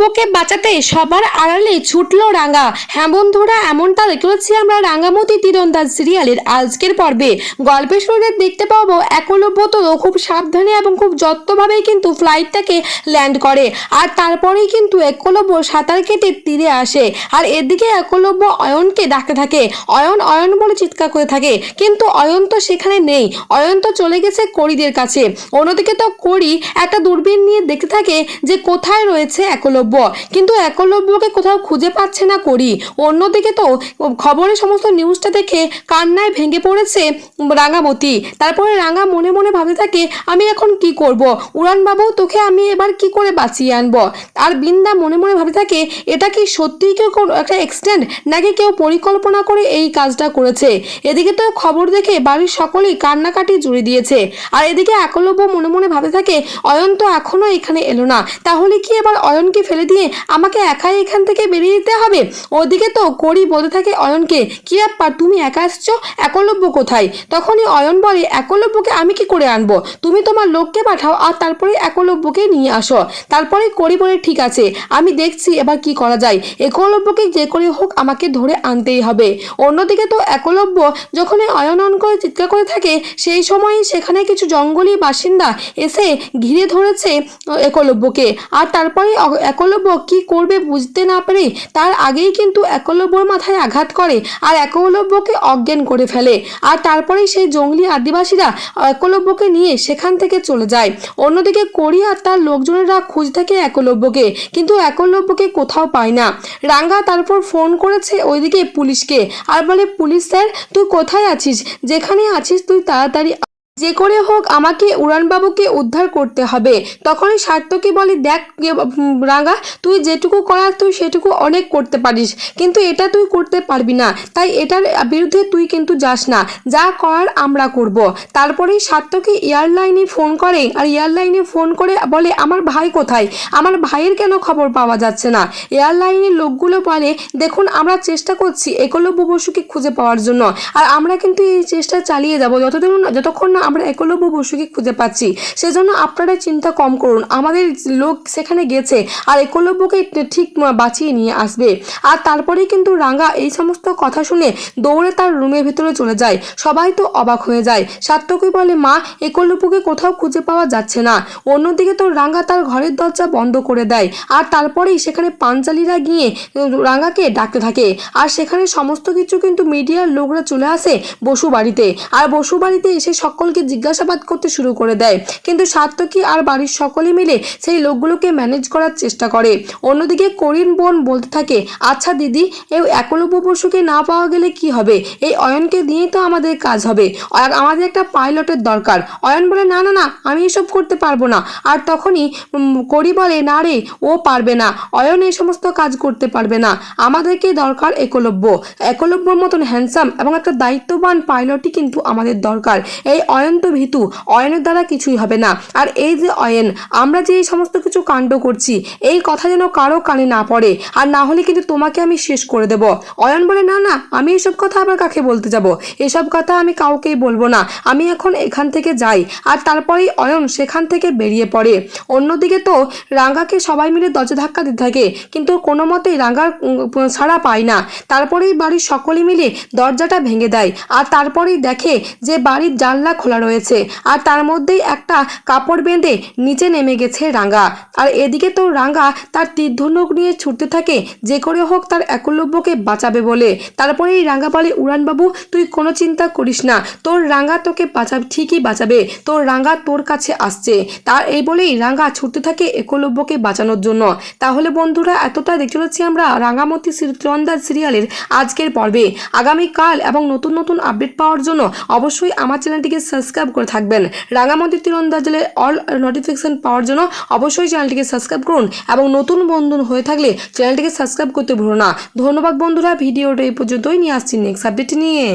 একলব্যকে বাঁচাতে সবার আড়ালে ছুটলো রাঙা। হ্যাঁ বন্ধুরা, এমনটা দেখেছি আমরা রাঙামতি তীরন্দাজ সিরিয়ালের আজকের পর্বে। গল্পের শুরুতে দেখতে পাবো একলব্য তো খুব সাবধানে এবং খুব যত্নভাবেই কিন্তু ফ্লাইটটাকে ল্যান্ড করে। আর তারপরেই কিন্তু একলব্য সাঁতার কেটে তীরে আসে। আর এদিকে একলব্য অয়নকে ডাকতে থাকে। অয়ন অয়ন বলে চিৎকার করে থাকে। কিন্তু অয়ন তো সেখানে নেই। অয়ন তো চলে গেছে করিদের কাছে। অন্যদিকে তো করি একটা দূরবীন নিয়ে দেখতে থাকে যে কোথায় রয়েছে একলব্য। কিন্তু একলব্যকে কোথাও খুঁজে পাচ্ছে না করি অন্যদিকে তো খবরের সমস্ত নিউজটা দেখে কান্নায় ভেঙে পড়েছে রাঙামতি। তারপরে রাঙা মনে মনে ভাবতে থাকে, আমি এখন কি করব? উড়ানবাবু, তোকে আমি এবার কি করে বাঁচিয়ে আনব? আর বৃন্দা মনে মনে ভাবতে থাকে, এটা কি সত্যিই কেউ একটা এক্সিডেন্ট নাকি কেউ পরিকল্পনা করে এই কাজটা করেছে? এদিকে তো খবর দেখে বাড়ির সকলেই কান্নাকাটি জুড়ে দিয়েছে। আর এদিকে একলব্য মনে মনে ভাবতে থাকে, অয়ন তো এখনও এখানে এলো না। তাহলে কি এবার অয়নকে ফেলে দিয়ে আমাকে একাই এখান থেকে বেরিয়ে যেতে হবে? ওদিকে তো করি বলতে থাকে অয়নকে। কি ব্যাপার? তুমি একা আসছো একলব্য কোথায়? তখনই অয়ন বলে, একলব্যকে আমি কি করে আনব? তুমি তোমার লোককে পাঠাও আর তারপরে একলব্যকে নিয়ে আসো। তারপরে করি বলে ঠিক আছে। আমি দেখছি এবার কি করা যায়। একলব্যকে যে করে হোক আমাকে ধরে আনতেই হবে। অন্যদিকে তো একলব্য যখন অয়ন অন করে চিৎকার করে থাকে, সেই সময় সেখানে কিছু জঙ্গলি বাসিন্দা এসে ঘিরে ধরেছে একলব্যকে। আর তারপরে অ- একলব্য কি করবে বুঝতে না পেরে তার আগেই কিন্তু একলব্যর মাথায় আঘাত করে আর একলব্যকে অজ্ঞান করে ফেলে। আর তারপরেই সেই জঙ্গলি আদিবাসীরা একলব্যকে নিয়ে সেখান থেকে চলে যায়। অন্যদিকে করি আর তার লোকজনেরা খুঁজ থাকে একলব্যকে, কিন্তু একলব্যকে কোথাও পায় না। রাঙ্গা তারপর ফোন করেছে ওইদিকে পুলিশকে। আর বলে, পুলিশ স্যার, তুই কোথায় আছিস? যেখানে আছিস তুই তাড়াতাড়ি যে করে হোক আমাকে উড়ানবাবুকে উদ্ধার করতে হবে। তখনই সার্থকে বলে, দেখ রাঙা, তুই যেটুকু করার তুই সেটুকু অনেক করতে পারিস, কিন্তু এটা তুই করতে পারবি না। তাই এটার বিরুদ্ধে তুই কিন্তু যাস না। যা করার আমরা করব। তারপরেই সার্থকে এয়ারলাইনে ফোন করে আর এয়ারলাইনে ফোন করে বলে, আমার ভাই কোথায়? আমার ভাইয়ের কেন খবর পাওয়া যাচ্ছে না? এয়ারলাইনের লোকগুলো বলে, দেখুন, আমরা চেষ্টা করছি একলব্য বসুকে খুঁজে পাওয়ার জন্য, আর আমরা কিন্তু এই চেষ্টা চালিয়ে যাব। যতদিন, যতক্ষণ না আমরা একলব্য বসুকে খুঁজে পাচ্ছি। সেজন্য আপনারা চিন্তা কম করুন। আমাদের লোক সেখানে গেছে আর একলব্যকে ঠিক বাঁচিয়ে নিয়ে আসবে। আর তারপরেই কিন্তু রাঙ্গা এই সমস্ত কথা শুনে দৌড়ে তার রুমের ভিতরে চলে যায়। সবাই তো অবাক হয়ে যায়। সাত্তকী বলে মা একলব্যকে কোথাও খুঁজে পাওয়া যাচ্ছে না। অন্যদিকে তো রাঙ্গা তার ঘরের দরজা বন্ধ করে দেয়। আর তারপরেই সেখানে পাঞ্চালিরা গিয়ে উম, রাঙ্গাকে ডাকতে থাকে। আর সেখানে সমস্ত কিছু কিন্তু মিডিয়ার লোকরা চলে আসে বসু বাড়িতে আর বসু বাড়িতে এসে সকলকে জিজ্ঞাসাবাদ করতে শুরু করে দেয়। কিন্তু সার্থকী আর বাড়ির সকলে মিলে সেই লোকগুলোকে ম্যানেজ করার চেষ্টা করে। অন্যদিকে করিন বোন বলতে থাকে আচ্ছা দিদি, এই একলব্য পশুকে না পাওয়া গেলে কি হবে? এই অয়নকে দিয়েই তো আমাদের কাজ হবে। আর আমাদের একটা পাইলটের দরকার। অয়ন বলে, না না না, আমি এসব করতে পারব না। আর তখনই করি বলে, না রে, ও পারবে না। অয়ন এই সমস্ত কাজ করতে পারবে না। আমাদেরকে দরকার একলব্য। একলব্যর মতন হ্যান্ডসাম এবং একটা দায়িত্ববান পাইলটই কিন্তু আমাদের দরকার। এই অয়ন তো ভীতু, অয়নের দ্বারা কিছুই হবে না। আর এই যে অয়ন, আমরা যে এই সমস্ত কিছু কাণ্ড করছি, এই কথা যেন কারও কানে না পড়ে। আর না হলে কিন্তু তোমাকে আমি শেষ করে দেব। অয়ন বলে, না না, আমি এসব কথা আবার কাকে বলতে যাব? এসব কথা আমি কাউকেই বলব না। আমি এখন এখান থেকে যাই। আর তারপরেই অয়ন সেখান থেকে বেরিয়ে পড়ে। অন্যদিকে তো রাঙ্গাকে সবাই মিলে দরজা ধাক্কা দিতে থাকে, কিন্তু কোনো মতেই রাঙ্গার ছাড়া পায় না। তারপরেই বাড়ির সকলে মিলে দরজাটা ভেঙে দেয়। আর তারপরেই দেখে যে বাড়ির জানলা খোলা রয়েছে। আর তার মধ্যেই একটা কাপড় বেঁধে নিচে নেমে গেছে রাঙ্গা। আর এদিকে তো রাঙ্গা তার তীর্ধনুক নিয়ে ছুটতে থাকে, যে করে হোক তার একলব্যকে বাঁচাবে বলে। তারপরেই রাঙ্গা বলে, উড়ানবাবু, তুই কোনো চিন্তা করিস না। তোর রাঙ্গা তোকে বাঁচাবে ঠিকই বাঁচাবে। তোর রাঙ্গা তোর কাছে আসছে। তার এই বলেই রাঙ্গা ছুটতে থাকে একলব্যকে বাঁচানোর জন্য। তাহলে বন্ধুরা এতটা দেখতে পাচ্ছি আমরা রাঙ্গামতি তীরন্দাজ সিরিয়ালের আজকের পর্বে। আগামীকাল এবং নতুন নতুন আপডেট পাওয়ার জন্য অবশ্যই আমার চ্যানেলটিকে সাবস্ক্রাইব করে থাকবেন। রাঙামাটি তীরন্দাজ জেলে অল নোটিফিকেশন পাওয়ার জন্য অবশ্যই চ্যানেলটিকে সাবস্ক্রাইব করুন এবং নতুন বন্ধু হয়ে থাকলে চ্যানেলটিকে সাবস্ক্রাইব করতে ভুলো না। ধন্যবাদ বন্ধুরা, ভিডিওটা এই পর্যন্তই। নিয়ে আসছি নেক্সট আপডেট নিয়ে।